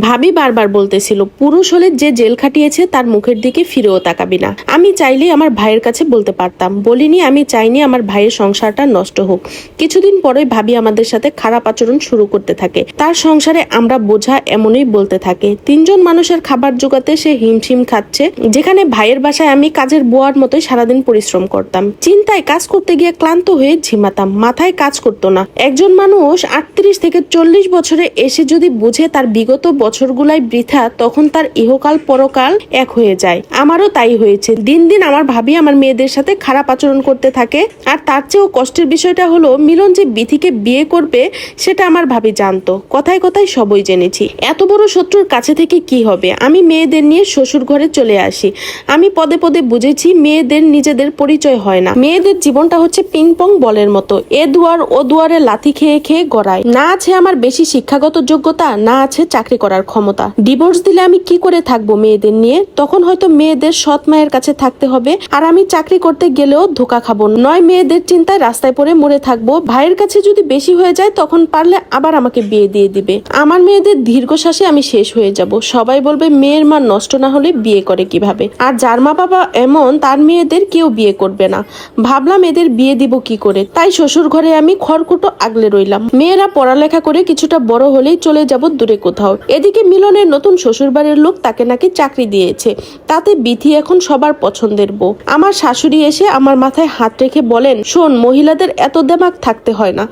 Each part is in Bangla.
ভাবি বারবার বলতেছিল, পুরুষ হলে যে জেল খাটিয়েছে তার মুখের দিকে ফিরেও তাকাবি না। আমি চাইলেই আমার ভাইয়ের কাছে বলতে পারতাম। বলিনি, আমি চাইনি আমার ভাইয়ের সংসারটা নষ্ট হোক। কিছুদিন পরেই ভাবি আমাদের সাথে খারাপ আচরণ শুরু করতে থাকে। তার সংসারে আমরা বোঝা এমনই বলতে থাকে। তিনজন মানুষের খাবার জোগাতে সে হিমশিম খাচ্ছে। যেখানে ভাইয়ের বাসায় আমি কাজের বোয়ার মতোই সারাদিন পরিশ্রম করতাম। চিন্তায় কাজ করতে গিয়ে ক্লান্ত হয়ে ঝিমাতাম। মাথায় কাজ করতো না। একজন মানুষ আটত্রিশ থেকে চল্লিশ বছরে এসে যদি বুঝে তার বিগত বছরগুলাই বৃথা, তখন তার ইহকাল পরকাল এক হয়ে যায়। আমারও তাই হয়েছে। দিন দিন আমার ভাবি আমার মেয়েদের সাথে খারাপ আচরণ করতে থাকে। আর তার চেয়েও কষ্টের বিষয়টা হলো, মিলন যে বিথিকে বিয়ে করবে, সেটা আমার ভাবি জানতো। কথায় কথায় সবই জেনেছি। এত বড় শত্রুর কাছে থেকে কি হবে? আমি মেয়েদের নিয়ে শ্বশুর ঘরে চলে আসি। আমি পদে পদে বুঝেছি, মেয়েদের নিজেদের পরিচয় হয় না। মেয়েদের জীবনটা হচ্ছে পিং পং বলের মতো। এ দুয়ার ও দুয়ারে লাথি খেয়ে খেয়ে গড়ায়। না আছে আমার বেশি শিক্ষাগত যোগ্যতা, না আছে চাকরি করার ক্ষমতা। ডিভোর্স দিলে আমি কি করে থাকব মেয়েদের নিয়ে? তখন হয়তো মেয়েদের সৎ মায়ের কাছে থাকতে হবে আর আমি চাকরি করতে গেলেও ধোকা খাব নয়, মেয়েদের চিন্তায় রাস্তায় পড়ে মরে থাকব। ভাইয়ের কাছে যদি বেশি হয়ে যায়, তখন পারলে আবার আমাকে বিয়ে দিয়ে দিবে। আমার মেয়েদের দীর্ঘশ্বাসে আমি শেষ হয়ে যাব। সবাই বলবে, মেয়ের মা নষ্ট না হলে বিয়ে করে কীভাবে? আর যার মা বাবা এমন, তার মেয়েদের কেউ বিয়ে করবে না। ভাবলাম এদের বিয়ে দিব কি করে? তাই শ্বশুর ঘরে আমি খড়কুটো আগলে রইলাম। মেয়েরা পড়ালেখা করে কিছুটা বড় হলেই চলে যাব দূরে কোথাও। এদিকে মিলনের নতুন শ্বশুর বাড়ির লোক তাকে নাকি চাকরি দিয়েছে। তাতে বিথি এখন সবার পছন্দের বউ। আমার শাশুড়ি এসে আমার মাথায় হাত রেখে বলেন, শোন, মহিলাদের এত দেমাক থাকতে হয় না।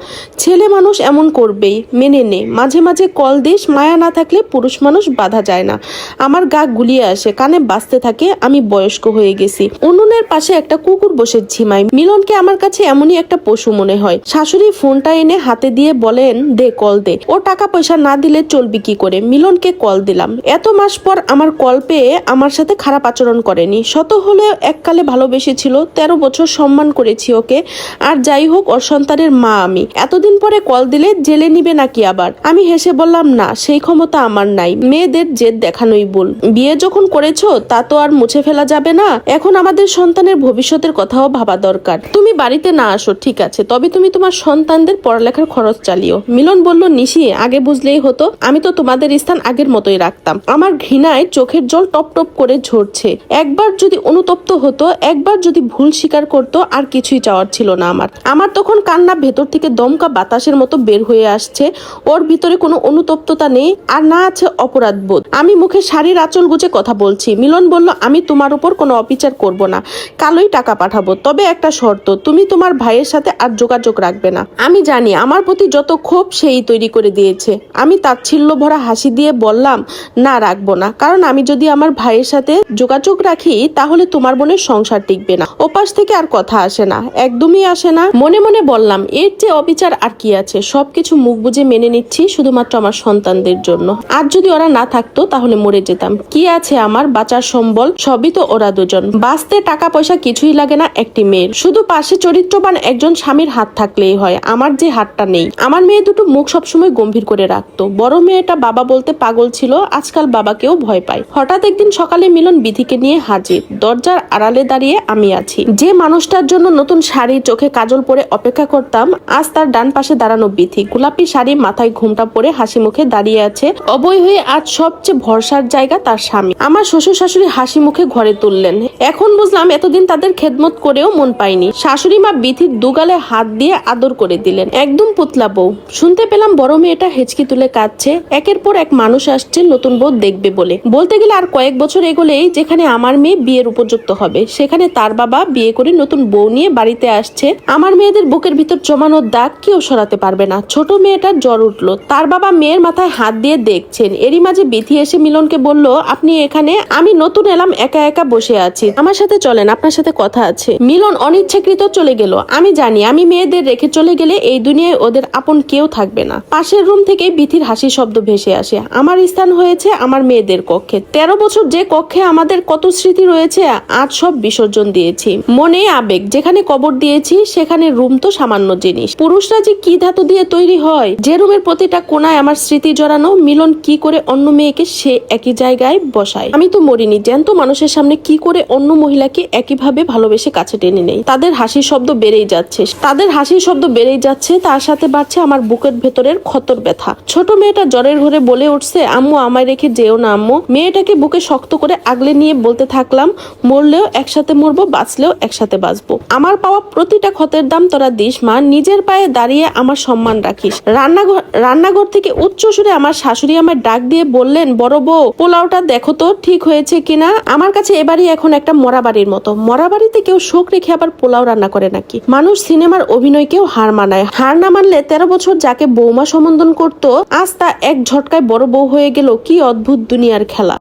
ছেলে মানুষ এমন করবেই, মেনে নে। মাঝে মাঝে কল দিস, মায়া না থাকলে পুরুষ মানুষ বাধা যায় না। আমার গা গুলিয়ে আসে, কানে বাঁচতে থাকে, আমি বয়স্ক হয়ে গেছি। উনুনের পাশে একটা কুকুর বসে ঝিমাই মিলনকে আমার কাছে এমনই একটা পশু মনে হয়। শাশুড়ি ফোনটা এনে হাতে দিয়ে বলেন, দে, কল দে। ও টাকা পয়সা না দিলে চলবি কি করে? মিলনকে কল দিলাম। এত মাস পর আমার কল পেয়ে আমার সাথে খারাপ আচরণ করেনি। শত হলেও এককালে ভালোবেসেছিল, তেরো বছর সম্মান করেছি ওকে। আর যাই হোক, ওর সন্তানের মা আমি। এতদিন পরে কল দিলে জেলে নিবে নাকি আবার? আমি হেসে বললাম, না, সেই ক্ষমতা আমার নাই। মেয়েদের জেদ দেখানোই ভুল। বিয়ে যখন করেছ, তা তো আর মুছে ফেলা যাবে না। এখন আমাদের সন্তানের ভবিষ্যতের কথাও ভাবা দরকার। তুমি বাড়িতে না আসো, ঠিক আছে। তবে তুমি তোমার সন্তানদের পড়ালেখার খরচ চালিও। মিলন বলল, নিশি, আগে বুঝলেই হতো। আমি তো তোমাদের স্থান আগের মতোই রাখতাম। আমার ঘৃণায় চোখের জল টপ টপ করে ঝরছে। একবার যদি অনুতপ্ত হতো, একবার যদি ভুল স্বীকার করতো, আর কিছুই চাওয়ার ছিল না আমার। আমার তখন কান্না ভেতর থেকে দমকা বাতাসের মতো বের হয়ে আসছে। ওর ভিতরে কোনো অনুতপ্ততা নেই, আর না আছে অপরাধ বোধ আমি মুখে শাড়ির আঁচল গুজে কথা বলছি। মিলন বলল, আমি তোমার উপর কোনো অবিচার করব না। কালোই টাকা পাঠাবো। তবে একটা শর্ত, তুমি তোমার ভাইয়ের সাথে আর যোগাযোগ রাখবে না। আমি জানি, আমার প্রতি যত ক্ষোভ, সেই তৈরি করে দিয়েছে। আমি তাচ্ছিল্য ভরা হাসি দিয়ে বললাম, না, রাখব না। কারণ আমি যদি আমার ভাইয়ের সাথে যোগাযোগ রাখি, তাহলে তোমার বোনের সংসার টিকবে না। ওপাশ থেকে আর কথা আসে না, একদমই আসে না। মনে মনে বললাম, এর যে অবিচার আর কি আছে? সবকিছু মুখ বুঝে মেনে নিচ্ছি, শুধুমাত্র আমার সন্তানদের জন্য। আর যদি ওরা না থাকতো, তাহলে মরে যেতাম। কি আছে আমার? বাঁচার সম্বল, সবই তো ওরা দুজন। বাঁচতে টাকা পয়সা কিছুই লাগে না একটি মেয়ের। শুধু পাশে চরিত্রবান একজন স্বামীর হাত থাকলেই হয়। আমার যে হাতটা নেই। আমার মেয়ে দুটো মুখ সবসময় গম্ভীর করে রাখতো। বড় মেয়েটা বাবা বলতে পাগল ছিল, আজকাল বাবাকেও ভয় পায়। হঠাৎ একদিন সকালে মিলন বিধিকে নিয়ে হাজির। দরজার আড়ালে দাঁড়িয়ে আমি আছি। যে মানুষটার জন্য নতুন শাড়ি, চোখে কাজল পরে অপেক্ষা করতাম, আজ তার ডান পাশে দাঁড়ানো বিথি গোলাপি শাড়ি মাথায় ঘুমটা পরে হাসি মুখে দাঁড়িয়ে আছে। অবৈ হয়ে আজ সবচেয়ে ভরসার জায়গা তার স্বামী। আমার শ্বশুর শাশুড়ি হাসি মুখে ঘরে তুললেন। এখন বুঝলাম এতদিন তাদের খেদমত করেও মন পাইনি শাশুড়ি মা বিথির দুগালে হাত দিয়ে আদর করে দিলেন। একদম পুতলা বউ। শুনতে পেলাম বড় মেয়েটা হেঁচকি তুলে কাঁদছে। একের পর এক মানুষ আসছে, নতুন বউ দেখবে বলে। বলতে গেলে আর কয়েক বছর এগোলেই যেখানে আমার মেয়ে বিয়ের উপযুক্ত হবে, সেখানে তার বাবা বিয়ে করে নতুন বউ নিয়ে বাড়িতে আসছে। আমার মেয়েদের বুকের ভিতর জমানো দাগ কেউ সরাতে পারবে না। ছোট মেয়েটার জ্বর উঠল। তার বাবা মেয়ের মাথায় হাত দিয়ে দেখছেন। এরই মাঝে বিথি এসে মিলনকে বলল, আপনি এখানে? আমি নতুন এলাম, একা একা বসে আছি। আমার সাথে চলেন, আপনার সাথে কথা আছে। মিলন অনিচ্ছাকৃত চলে গেল। আমি জানি, আমি মেয়েদের রেখে চলে গেলে এই দুনিয়ায় ওদের আপন কেউ থাকবে না। পাশের রুম থেকে বিথির হাসি শব্দ ভেসে আসে। আমার স্থান হয়েছে আমার মেয়েদের কক্ষে। তেরো বছর যে কক্ষে আমাদের কত স্মৃতি রয়েছে, আজ সব বিসর্জন দিয়েছি। মনে আবেগ, যেখানে কবর দিয়েছি, সেখানে রুম তো সামান্য জিনিস। পুরুষরা যে কি ধাতু দিয়ে তৈরি হয়, যে রুমের প্রতিটা কোনায় আমার স্মৃতি জড়ানো, মিলন কি করে অন্য মেয়েকে সে একই জায়গায় বসায়? আমি তো মরিনি, জ্যান্ত মানুষের সামনে কি করে অন্য মহিলাকে একইভাবে ভালোবেসে কাছে টেনে নেই? তাদের হাসির শব্দ বেড়েই যাচ্ছে। তাদের হাসির শব্দ বেড়েই যাচ্ছে, তার সাথে বাড়ছে আমার বুকের ভেতরের ক্ষতর ব্যথা। ছোট মেয়েটা জ্বরের ঘরে বলে উঠছে, আম্মু, আমায় রেখে যেও না, আম্মু। মেয়েটাকে বুকে শক্ত করে আগলে নিয়ে বলতে থাকলাম, মরলেও একসাথে মরবো, বাঁচলেও একসাথে বাঁচবো। আমার পাওয়া প্রতিটা ক্ষতের দাম তোরা দিস, মা। নিজের পায়ে দাঁড়িয়ে আমার সম্মান রাখিস। রান্নাঘর রান্নাঘর থেকে উচ্চ সুরে আমার শাশুড়ি আমার ডাক দিয়ে বললেন, বড় বউ, পোলাওটা দেখো তো, ঠিক হয়েছে কিনা? আমার কাছে এবারই এখন একটা মরা বাড়ির মতো। মরা বাড়িতে কেউ শোক রেখে আবার পোলাও রান্না করে নাকি? মানুষ সিনেমার অভিনয়কেও হার মানায়। হার না মানলে তেরো বছর যাকে বৌমা সম্বোধন করতো, আজ তা এক ঝটকায় বড় বউ হয়ে গেল কি অদ্ভুত দুনিয়ার খেলা।